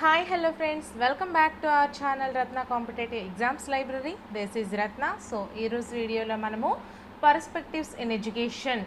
Hi hello friends welcome back to our channel Ratna competitive exams library this is Ratna so ఈరోజు వీడియోలో మనము perspectives in education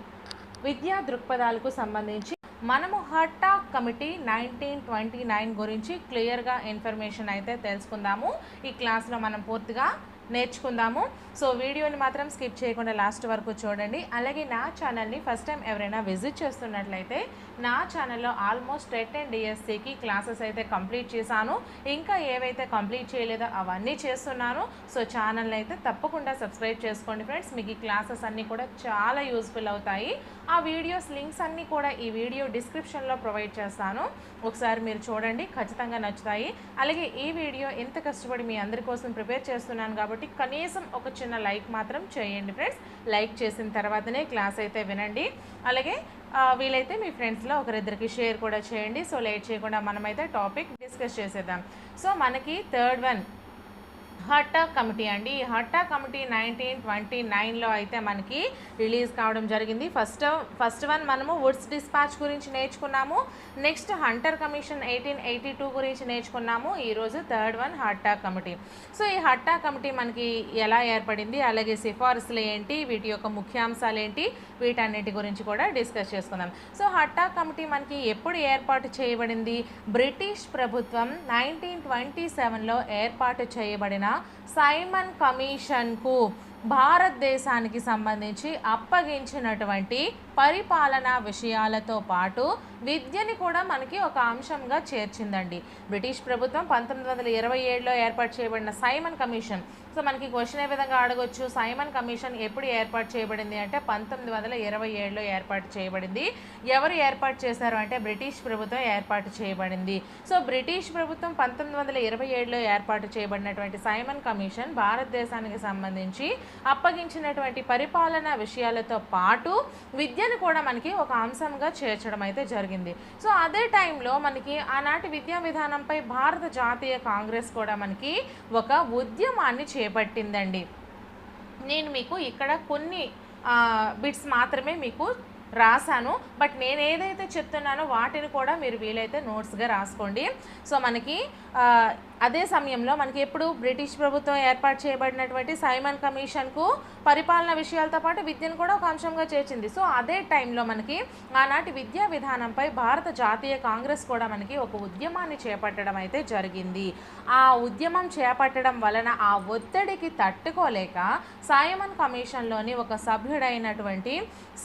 విద్యా దృక్పథాలకు సంబంధించి మనము హట్టా కమిటీ నైన్టీన్ ట్వంటీ నైన్ గురించి క్లియర్గా ఇన్ఫర్మేషన్ అయితే తెలుసుకుందాము. ఈ క్లాస్లో మనం పూర్తిగా నేర్చుకుందాము. సో వీడియోని మాత్రం స్కిప్ చేయకుండా లాస్ట్ వరకు చూడండి. అలాగే నా ఛానల్ని ఫస్ట్ టైం ఎవరైనా విజిట్ చేస్తున్నట్లయితే నా ఛానల్లో ఆల్మోస్ట్ టెట్ అండ్ డిఎస్సికి క్లాసెస్ అయితే కంప్లీట్ చేశాను. ఇంకా ఏవైతే కంప్లీట్ చేయలేదో అవన్నీ చేస్తున్నాను. సో ఛానల్ని అయితే తప్పకుండా సబ్స్క్రైబ్ చేసుకోండి ఫ్రెండ్స్. మీకు ఈ క్లాసెస్ అన్నీ కూడా చాలా యూస్ఫుల్ అవుతాయి. ఆ వీడియోస్ లింక్స్ అన్నీ కూడా ఈ వీడియో డిస్క్రిప్షన్లో ప్రొవైడ్ చేస్తాను. ఒకసారి మీరు చూడండి. ఖచ్చితంగా నచ్చుతాయి. అలాగే ఈ వీడియో ఎంత కష్టపడి మీ అందరి కోసం ప్రిపేర్ చేస్తున్నాను కాబట్టి కాబట్టి కనీసం ఒక చిన్న లైక్ మాత్రం చేయండి ఫ్రెండ్స్. లైక్ చేసిన తర్వాతనే క్లాస్ అయితే వినండి. అలాగే వీలైతే మీ ఫ్రెండ్స్లో ఒకరిద్దరికి షేర్ కూడా చేయండి. సో లేట్ చేయకుండా మనమైతే టాపిక్ డిస్కస్ చేసేద్దాం. సో మనకి థర్డ్ వన్ హట్టా కమిటీ అండి. ఈ హట్టా కమిటీ నైన్టీన్ ట్వంటీ నైన్లో అయితే మనకి రిలీజ్ కావడం జరిగింది. ఫస్ట్ ఫస్ట్ వన్ మనము వుడ్స్ డిస్పాచ్ గురించి నేర్చుకున్నాము. Next Hunter commission eighteen eighty two గురించి నేర్చుకున్నాము. ఈరోజు థర్డ్ వన్ హట్టా కమిటీ. సో ఈ హట్టా కమిటీ మనకి ఎలా ఏర్పడింది? అలాగే సిఫార్సులు ఏంటి? వీటి యొక్క ముఖ్యాంశాలు ఏంటి? వీటన్నిటి గురించి కూడా డిస్కస్ చేసుకుందాం. సో హట్టా కమిటీ మనకి ఎప్పుడు ఏర్పాటు చేయబడింది? బ్రిటిష్ ప్రభుత్వం నైన్టీన్ ట్వంటీ సెవెన్లో ఏర్పాటు చేయబడిన సైమన్ కమిషన్కు భారతదేశానికి సంబంధించి అప్పగించినటువంటి పరిపాలన విషయాలతో పాటు విద్యని కూడా మనకి ఒక అంశంగా చేర్చిందండి. బ్రిటిష్ ప్రభుత్వం పంతొమ్మిది వందల ఇరవై ఏడులో ఏర్పాటు చేయబడిన సైమన్ కమిషన్. సో మనకి క్వశ్చన్ ఏ విధంగా అడగొచ్చు? సైమన్ కమిషన్ ఎప్పుడు ఏర్పాటు చేయబడింది అంటే పంతొమ్మిది వందల ఇరవై ఏడులో ఏర్పాటు చేయబడింది. ఎవరు ఏర్పాటు చేశారు అంటే బ్రిటిష్ ప్రభుత్వం ఏర్పాటు చేయబడింది. సో బ్రిటిష్ ప్రభుత్వం పంతొమ్మిది వందల ఇరవై ఏడులో ఏర్పాటు చేయబడినటువంటి సైమన్ కమిషన్ భారతదేశానికి సంబంధించి అప్పగించినటువంటి పరిపాలనా విషయాలతో పాటు విద్య విద్యను కూడా మనకి ఒక అంశంగా చేర్చడం అయితే జరిగింది. సో అదే టైంలో మనకి ఆనాటి విద్యా విధానంపై భారత జాతీయ కాంగ్రెస్ కూడా మనకి ఒక ఉద్యమాన్ని చేపట్టిందండి. నేను మీకు ఇక్కడ కొన్ని బిట్స్ మాత్రమే మీకు రాశాను. బట్ నేను ఏదైతే చెప్తున్నానో వాటిని కూడా మీరు వీలైతే నోట్స్గా రాసుకోండి. సో మనకి అదే సమయంలో మనకి ఎప్పుడు బ్రిటిష్ ప్రభుత్వం ఏర్పాటు చేయబడినటువంటి సైమన్ కమిషన్కు పరిపాలన విషయాలతో పాటు విద్యను కూడా ఒక అంశంగా చేర్చింది. సో అదే టైంలో మనకి ఆనాటి విద్యా విధానంపై భారత జాతీయ కాంగ్రెస్ కూడా మనకి ఒక ఉద్యమాన్ని చేపట్టడం అయితే జరిగింది. ఆ ఉద్యమం చేపట్టడం వలన ఆ ఒత్తిడికి తట్టుకోలేక సైమన్ కమిషన్లోని ఒక సభ్యుడైనటువంటి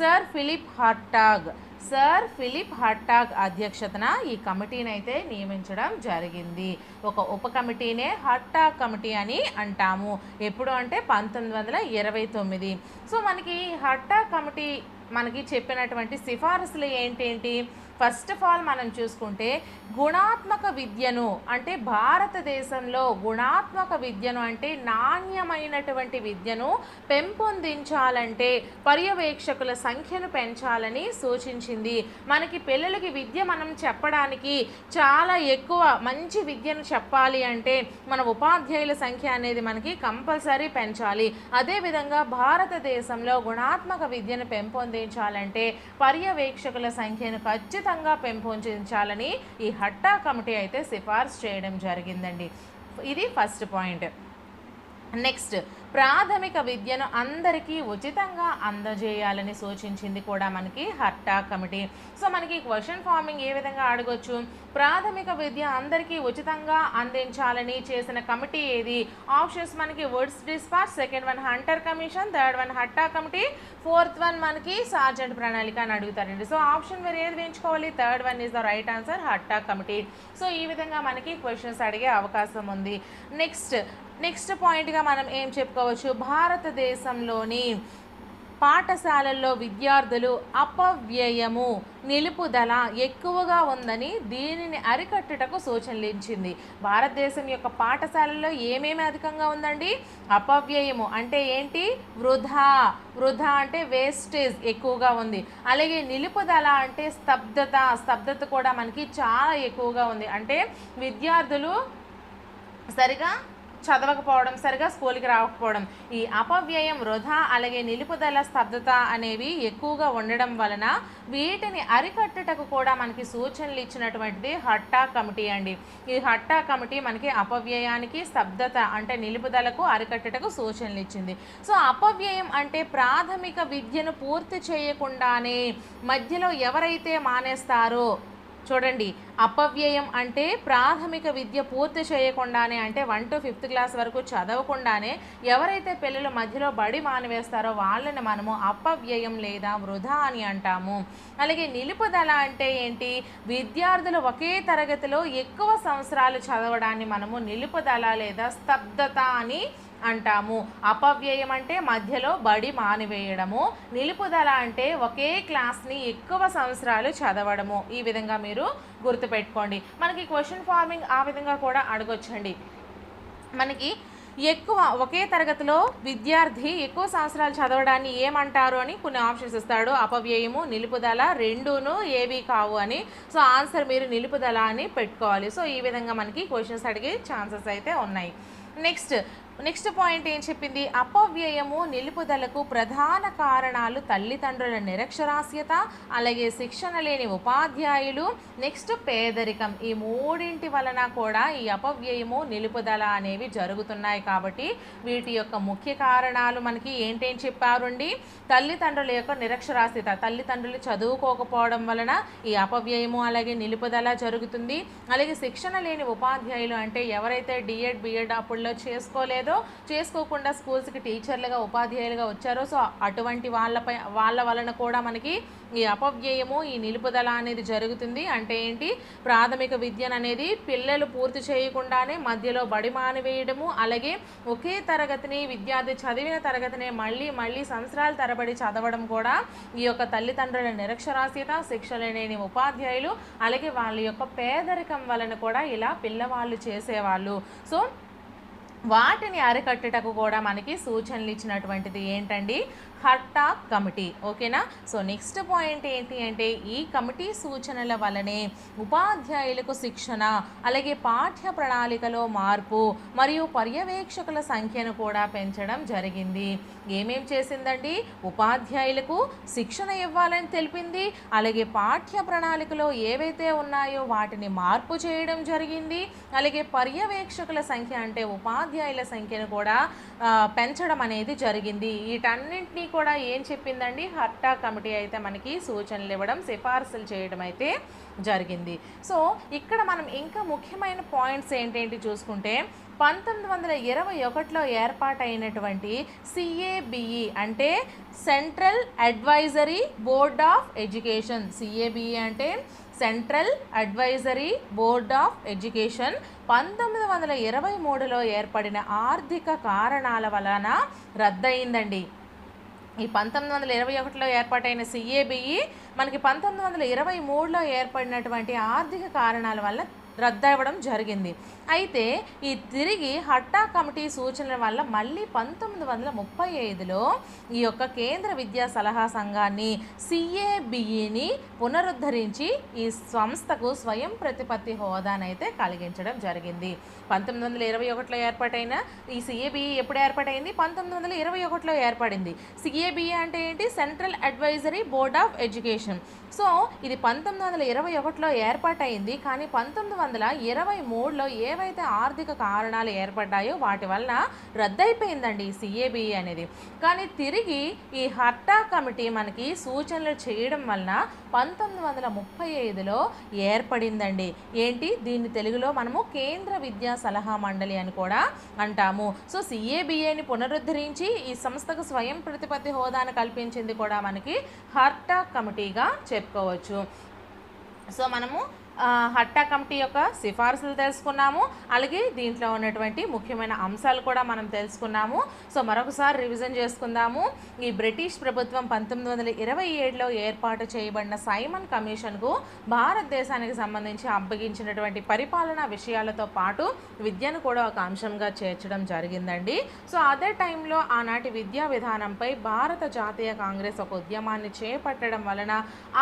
sir Philip Hartog sir Philip Hartog అధ్యక్షతన ఈ కమిటీని అయితే నియమించడం జరిగింది. ఒక ఉప కమిటీనే హర్టాగ్ కమిటీ అని అంటాము. ఎప్పుడు అంటే పంతొమ్మిది వందల ఇరవై తొమ్మిది. సో మనకి ఈ హర్టాగ్ కమిటీ మనకి చెప్పినటువంటి సిఫారసులు ఏంటేంటి ఫస్ట్ ఆఫ్ ఆల్ మనం చూసుకుంటే గుణాత్మక విద్యను అంటే భారతదేశంలో గుణాత్మక విద్యను అంటే నాణ్యమైనటువంటి విద్యను పెంపొందించాలంటే పర్యవేక్షకుల సంఖ్యను పెంచాలని సూచించింది. మనకి పిల్లలకి విద్య మనం చెప్పడానికి చాలా ఎక్కువ మంచి విద్యను చెప్పాలి అంటే మన ఉపాధ్యాయుల సంఖ్య అనేది మనకి కంపల్సరీ పెంచాలి. అదేవిధంగా భారతదేశంలో గుణాత్మక విద్యను పెంపొందించాలంటే పర్యవేక్షకుల సంఖ్యను ఖచ్చితంగా పెంపొందించాలని ఈ హట్టా కమిటీ అయితే సిఫార్సు చేయడం జరిగిందండి. ఇది ఫస్ట్ పాయింట్. నెక్స్ట్ ప్రాథమిక విద్యను అందరికీ ఉచితంగా అందజేయాలని సూచించింది కూడా మనకి హట్టా కమిటీ. సో మనకి క్వశ్చన్ ఫార్మింగ్ ఏ విధంగా అడగొచ్చు? ప్రాథమిక విద్య అందరికీ ఉచితంగా అందించాలని చేసిన కమిటీ ఏది? ఆప్షన్స్ మనకి Wood's dispatch second one Hunter commission third one హట్టా committee fourth one మనకి సార్జెంట్ ప్రణాళిక అని అడుగుతారండి. సో ఆప్షన్ మీరు ఏది వేయించుకోవాలి? Third one is the right answer హట్టా committee so ఈ విధంగా మనకి క్వశ్చన్స్ అడిగే అవకాశం ఉంది. నెక్స్ట్ నెక్స్ట్ పాయింట్గా మనం ఏం చెప్పుకోవచ్చు? భారతదేశంలోని పాఠశాలల్లో విద్యార్థులు అపవ్యయము నిలుపుదల ఎక్కువగా ఉందని దీనిని అరికట్టుటకు సూచనలు ఇచ్చింది భారతదేశం యొక్క పాఠశాలల్లో ఏమేమి అధికంగా ఉందండి? అపవ్యయము అంటే ఏంటి? వృధా. వృధా అంటే వేస్టేజ్ ఎక్కువగా ఉంది. అలాగే నిలుపుదల అంటే స్తబ్దత. స్తబ్దత కూడా మనకి చాలా ఎక్కువగా ఉంది. అంటే విద్యార్థులు సరిగా చదవకపోవడం సరిగా స్కూల్కి రాకపోవడం. ఈ అపవ్యయం వృధా అలాగే నిలుపుదల స్తబ్దత అనేవి ఎక్కువగా ఉండడం వలన వీటిని అరికట్టుటకు కూడా మనకి సూచనలు ఇచ్చినటువంటిది హట్టా కమిటీ అండి. ఈ హట్టా కమిటీ మనకి అపవ్యయానికి స్తబ్దత అంటే నిలుపుదలకు అరికట్టుటకు సూచనలు ఇచ్చింది. సో అపవ్యయం అంటే ప్రాథమిక విద్యను పూర్తి చేయకుండానే మధ్యలో ఎవరైతే మానేస్తారో చూడండి అపవ్యయం అంటే ప్రాథమిక విద్య పూర్తి చేయకుండానే అంటే వన్ టు ఫిఫ్త్ క్లాస్ వరకు చదవకుండానే ఎవరైతే పిల్లలు మధ్యలో బడి మానివేస్తారో వాళ్ళని మనము అపవ్యయం లేదా వృధా అని అంటాము. అలాగే నిలుపుదల అంటే ఏంటి? విద్యార్థులు ఒకే తరగతిలో ఎక్కువ సంవత్సరాలు చదవడాన్ని మనము నిలుపుదల లేదా స్తబ్దత అని అంటాము. అపవ్యయం అంటే మధ్యలో బడి మానివేయడము. నిలుపుదల అంటే ఒకే క్లాస్ని ఎక్కువ సంవత్సరాలు చదవడము. ఈ విధంగా మీరు గుర్తుపెట్టుకోండి. మనకి క్వశ్చన్ ఫార్మింగ్ ఆ విధంగా కూడా అడగొచ్చండి. మనకి ఎక్కువ ఒకే తరగతిలో విద్యార్థి ఎక్కువ సంవత్సరాలు చదవడాన్ని ఏమంటారు అని కొన్ని ఆప్షన్స్ ఇస్తాడు. అపవ్యయము నిలుపుదల రెండును ఏవి కావు అని. సో ఆన్సర్ మీరు నిలుపుదల అని పెట్టుకోవాలి. సో ఈ విధంగా మనకి క్వశ్చన్స్ అడిగే ఛాన్సెస్ అయితే ఉన్నాయి. నెక్స్ట్ నెక్స్ట్ పాయింట్ ఏం చెప్పింది? అపవ్యయము నిలుపుదలకు ప్రధాన కారణాలు తల్లిదండ్రుల నిరక్షరాస్యత అలాగే శిక్షణ లేని ఉపాధ్యాయులు నెక్స్ట్ పేదరికం. ఈ మూడింటి వలన కూడా ఈ అపవ్యయము నిలుపుదల అనేవి జరుగుతున్నాయి కాబట్టి వీటి యొక్క ముఖ్య కారణాలు మనకి ఏంటేం చెప్పారండి తల్లిదండ్రుల యొక్క నిరక్షరాస్యత తల్లిదండ్రులు చదువుకోకపోవడం వలన ఈ అపవ్యయము అలాగే నిలుపుదల జరుగుతుంది. అలాగే శిక్షణ లేని ఉపాధ్యాయులు అంటే ఎవరైతే డిఎడ్ బిఎడ్ అప్పుల్లో చేసుకోలేదు చేసుకోకుండా స్కూల్స్కి టీచర్లుగా ఉపాధ్యాయులుగా వచ్చారో సో అటువంటి వాళ్ళపై వాళ్ళ వలన కూడా మనకి ఈ అపవ్యయము ఈ నిలుపుదల అనేది జరుగుతుంది. అంటే ఏంటి? ప్రాథమిక విద్యను అనేది పిల్లలు పూర్తి చేయకుండానే మధ్యలో బడి మానివేయడము అలాగే ఒకే తరగతిని విద్యార్థి చదివిన తరగతినే మళ్ళీ మళ్ళీ సంవత్సరాల తరబడి చదవడం కూడా ఈ యొక్క తల్లిదండ్రుల నిరక్షరాస్యత శిక్షణ లేని ఉపాధ్యాయులు అలాగే వాళ్ళ యొక్క పేదరికం వలన కూడా ఇలా పిల్లవాళ్ళు చేసేవాళ్ళు. సో వాటిని అరికట్టుటకు కూడా మనకి సూచనలు ఇచ్చినటువంటిది ఏంటండి? హట్టా కమిటీ. ఓకేనా? సో నెక్స్ట్ పాయింట్ ఏంటి అంటే ఈ కమిటీ సూచనల వలనే ఉపాధ్యాయులకు శిక్షణ అలాగే పాఠ్య ప్రణాళికలో మార్పు మరియు పర్యవేక్షకుల సంఖ్యను కూడా పెంచడం జరిగింది. ఏమేం చేసిందండి? ఉపాధ్యాయులకు శిక్షణ ఇవ్వాలని తెలిపింది అలాగే పాఠ్య ప్రణాళికలో ఏవైతే ఉన్నాయో వాటిని మార్పు చేయడం జరిగింది అలాగే పర్యవేక్షకుల సంఖ్య అంటే ఉపాధ్యాయుల సంఖ్యను కూడా పెంచడం అనేది జరిగింది. వీటన్నింటినీ కూడా ఏం చెప్పిందండి? హట్టా కమిటీ అయితే మనకి సూచనలు ఇవ్వడం సిఫార్సులు చేయడం అయితే జరిగింది. సో ఇక్కడ మనం ఇంకా ముఖ్యమైన పాయింట్స్ ఏంటేంటి చూసుకుంటే పంతొమ్మిది వందల ఇరవై ఒకటిలో ఏర్పాటైనటువంటి సిఏబిఈ అంటే central advisory board of education. CABE అంటే central advisory board of education. పంతొమ్మిది వందల ఇరవై మూడులో ఏర్పడిన ఆర్థిక కారణాల వలన రద్దయిందండి. ఈ పంతొమ్మిది వందల ఇరవై ఒకటిలో ఏర్పాటైన సిఏబిఈ మనకి పంతొమ్మిది వందల ఇరవై మూడులో ఏర్పడినటువంటి ఆర్థిక కారణాల వల్ల రద్దవడం జరిగింది. అయితే ఈ తిరిగి హట్టా కమిటీ సూచనల వల్ల మళ్ళీ పంతొమ్మిది వందల ముప్పై ఐదులో ఈ యొక్క కేంద్ర విద్యా సలహా సంఘాన్ని సిఏబిఈని పునరుద్ధరించి ఈ సంస్థకు స్వయం ప్రతిపత్తి హోదానైతే కలిగించడం జరిగింది. పంతొమ్మిది వందల ఇరవై ఒకటిలో ఏర్పాటైన ఈ సిఏబిఈ ఎప్పుడు ఏర్పాటైంది? పంతొమ్మిది వందల ఇరవై ఒకటిలో ఏర్పడింది. సిఏబిఈ అంటే ఏంటి? Central advisory board of education. So ఇది పంతొమ్మిది వందల ఇరవై ఒకటిలో ఏర్పాటైంది. కానీ పంతొమ్మిది వందల ఇరవై మూడులో ఏవైతే ఆర్థిక కారణాలు ఏర్పడ్డాయో వాటి వలన రద్దయిపోయిందండి సిఏబి అనేది. కానీ తిరిగి ఈ హట్టా కమిటీ మనకి సూచనలు చేయడం వలన పంతొమ్మిది వందల ముప్పై ఐదులో ఏర్పడిందండి. ఏంటి? దీన్ని తెలుగులో మనము కేంద్ర విద్యా సలహా మండలి అని కూడా అంటాము. సో సిఏబిఏని పునరుద్ధరించి ఈ సంస్థకు స్వయం ప్రతిపత్తి హోదాను కల్పించింది కూడా మనకి హర్టా కమిటీగా చెప్పుకోవచ్చు. సో మనము హట్టా కమిటీ యొక్క సిఫార్సులు తెలుసుకున్నాము. అలాగే దీంట్లో ఉన్నటువంటి ముఖ్యమైన అంశాలు కూడా మనం తెలుసుకున్నాము. సో మరొకసారి రివిజన్ చేసుకుందాము. ఈ బ్రిటిష్ ప్రభుత్వం పంతొమ్మిది వందల ఇరవై ఏడులో ఏర్పాటు చేయబడిన సైమన్ కమిషన్కు భారతదేశానికి సంబంధించి అప్పగించినటువంటి పరిపాలనా విషయాలతో పాటు విద్యను కూడా ఒక అంశంగా చేర్చడం జరిగిందండి. సో అదే టైంలో ఆనాటి విద్యా విధానంపై భారత జాతీయ కాంగ్రెస్ ఒక ఉద్యమాన్ని చేపట్టడం వలన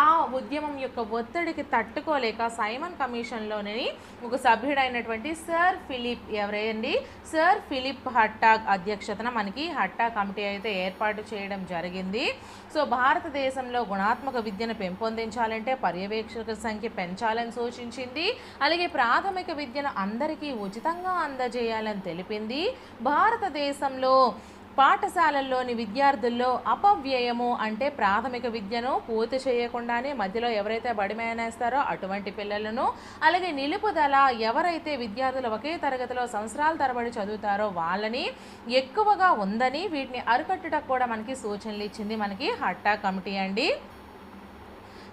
ఆ ఉద్యమం యొక్క ఒత్తిడికి తట్టుకోలేక సైమన్ కమిషన్లోని ఒక సభ్యుడైనటువంటి సర్ ఫిలిప్ ఎవరండి? సర్ ఫిలిప్ హట్టాగ్ అధ్యక్షతన మనకి హట్టా కమిటీ అయితే ఏర్పాటు చేయడం జరిగింది. సో భారతదేశంలో గుణాత్మక విద్యను పెంపొందించాలంటే పర్యవేక్షకుల సంఖ్య పెంచాలని సూచించింది. అలాగే ప్రాథమిక విద్యను అందరికీ ఉచితంగా అందజేయాలని తెలిపింది. భారతదేశంలో పాఠశాలల్లోని విద్యార్థుల్లో అపవ్యయము అంటే ప్రాథమిక విద్యను పూర్తి చేయకుండానే మధ్యలో ఎవరైతే బడిమేనేస్తారో అటువంటి పిల్లలను అలాగే నిలుపుదల ఎవరైతే విద్యార్థులు ఒకే తరగతిలో సంవత్సరాల తరబడి చదువుతారో వాళ్ళని ఎక్కువగా ఉందని వీటిని అరికట్టుటకు కూడా మనకి సూచనలు ఇచ్చింది మనకి హట్టా కమిటీ అండి.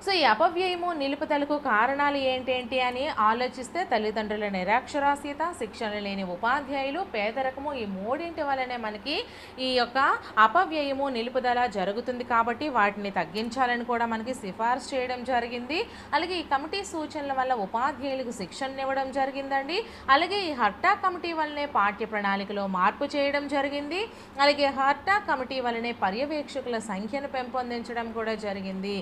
సో ఈ అపవ్యయము నిలుపుదలకు కారణాలు ఏంటేంటి అని ఆలోచిస్తే తల్లిదండ్రుల నిరాక్షరాస్యత శిక్షణ లేని ఉపాధ్యాయులు పేదరికము ఈ మూడింటి వలనే మనకి ఈ యొక్క అపవ్యయము నిలుపుదల జరుగుతుంది కాబట్టి వాటిని తగ్గించాలని కూడా మనకి సిఫార్సు చేయడం జరిగింది. అలాగే ఈ కమిటీ సూచనల వల్ల ఉపాధ్యాయులకు శిక్షణ ఇవ్వడం జరిగిందండి. అలాగే ఈ హట్టా కమిటీ వల్లనే పాఠ్య ప్రణాళికలో మార్పు చేయడం జరిగింది. అలాగే హట్టా కమిటీ వల్లనే పర్యవేక్షకుల సంఖ్యను పెంపొందించడం కూడా జరిగింది.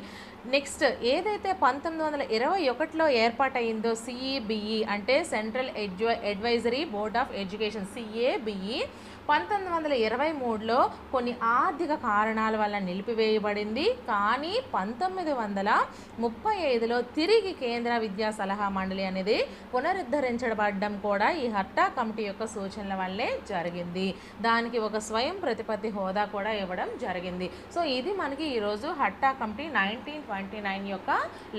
నెక్స్ట్ ఏదైతే పంతొమ్మిది వందల ఇరవై ఒకటిలో ఏర్పాటైందో సిఈబిఈ అంటే central edu advisory board of education CABE పంతొమ్మిది వందల ఇరవై మూడులో కొన్ని ఆర్థిక కారణాల వల్ల నిలిపివేయబడింది. కానీ పంతొమ్మిది వందల ముప్పై ఐదులో తిరిగి కేంద్ర విద్యా సలహా మండలి అనేది పునరుద్ధరించబడడం కూడా ఈ హట్టా కమిటీ యొక్క సూచనల వల్లే జరిగింది. దానికి ఒక స్వయం ప్రతిపత్తి హోదా కూడా ఇవ్వడం జరిగింది. సో ఇది మనకి ఈరోజు హట్టా కమిటీ నైన్టీన్ ట్వంటీ నైన్ యొక్క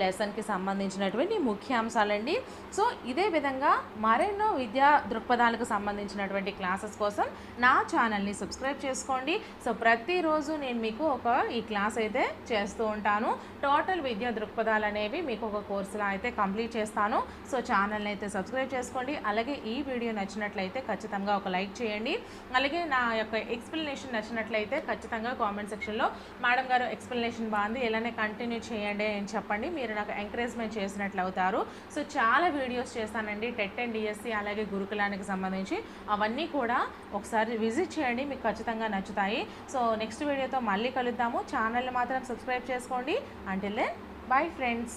లెసన్కి సంబంధించినటువంటి ముఖ్యాంశాలండి. సో ఇదే విధంగా మరెన్నో విద్యా దృక్పథాలకు సంబంధించినటువంటి క్లాసెస్ కోసం నా ఛానల్ని సబ్స్క్రైబ్ చేసుకోండి. సో ప్రతిరోజు నేను మీకు ఒక ఈ క్లాస్ అయితే చేస్తూ ఉంటాను. టోటల్ విద్యా దృక్పథాలు అనేవి మీకు ఒక కోర్సులో అయితే కంప్లీట్ చేస్తాను. సో ఛానల్ని అయితే సబ్స్క్రైబ్ చేసుకోండి. అలాగే ఈ వీడియో నచ్చినట్లయితే ఖచ్చితంగా ఒక లైక్ చేయండి. అలాగే నా యొక్క ఎక్స్ప్లెనేషన్ నచ్చినట్లయితే ఖచ్చితంగా కామెంట్ సెక్షన్లో మేడం గారు ఎక్స్ప్లెనేషన్ బాగుంది ఇలానే కంటిన్యూ చేయండి అని చెప్పండి. మీరు నాకు ఎంకరేజ్మెంట్ చేసినట్లు అవుతారు సో చాలా వీడియోస్ చేస్తానండి. టెట్ అండ్ డిఎస్సి అలాగే గురుకులానికి సంబంధించి అవన్నీ కూడా ఒకసారి విజిట్ చేయండి మీకు ఖచ్చితంగా నచ్చుతాయి. సో నెక్స్ట్ వీడియోతో మళ్ళీ కలుద్దాము. ఛానల్ని మాత్రం సబ్స్క్రైబ్ చేసుకోండి. Until then bye friends